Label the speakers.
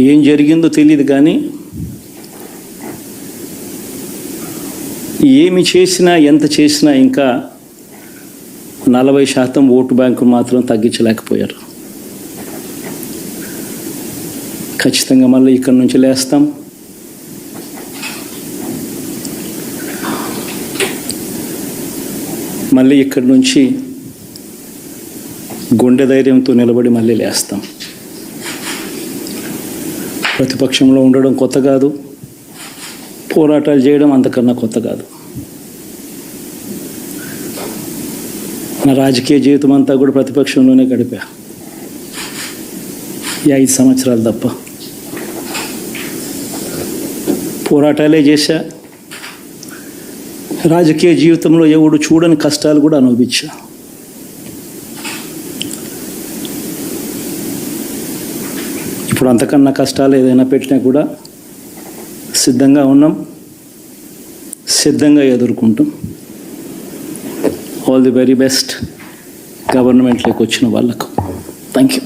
Speaker 1: ఏం జరిగిందో తెలియదు కానీ ఏమి చేసినా ఎంత చేసినా ఇంకా నలభై శాతం ఓటు బ్యాంకు మాత్రం తగ్గించలేకపోయారు. ఖచ్చితంగా మళ్ళీ ఇక్కడి నుంచి లేస్తాం. మళ్ళీ ఇక్కడి నుంచి గుండె ధైర్యంతో నిలబడి మళ్ళీ లేస్తాం. ప్రతిపక్షంలో ఉండడం కొత్త కాదు. పోరాటాలు చేయడం అంతకన్నా కొత్త కాదు. నా రాజకీయ జీవితం అంతా కూడా ప్రతిపక్షంలోనే గడిపా. ఈ ఐదు సంవత్సరాలు తప్ప. పోరాటాలే చేశా. రాజకీయ జీవితంలో ఎవడు చూడని కష్టాలు కూడా అనుభవించా. ఇప్పుడు అంతకన్నా కష్టాలు ఏదైనా పెట్టినా కూడా సిద్ధంగా ఉన్నాం సిద్ధంగా ఎదుర్కొంటాం. ఆల్ ది వెరీ బెస్ట్ గవర్నమెంట్లోకి వచ్చిన వాళ్ళకు. Thank you